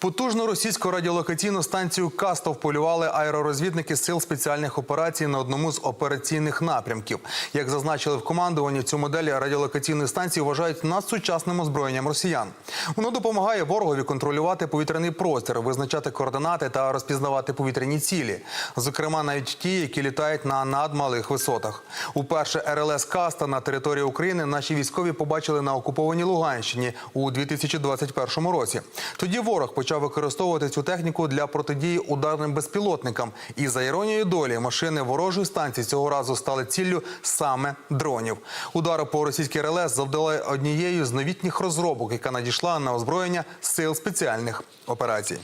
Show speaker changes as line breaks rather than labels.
Потужну російську радіолокаційну станцію Кастов полювали аеророзвідники сил спеціальних операцій на одному з операційних напрямків. Як зазначили в командуванні, цю модель радіолокаційної станції вважають надсучасним озброєнням росіян. Воно допомагає ворогові контролювати повітряний простір, визначати координати та розпізнавати повітряні цілі, зокрема навіть ті, які літають на надмалих висотах. Уперше РЛС Каста на території України наші військові побачили на окупованій Луганщині у 2021 році. Тоді ворог почав використовувати цю техніку для протидії ударним безпілотникам. І за іронією долі машини ворожої станції цього разу стали ціллю саме дронів. Удари по російській РЛС завдали однією з новітніх розробок, яка надійшла на озброєння сил спеціальних операцій.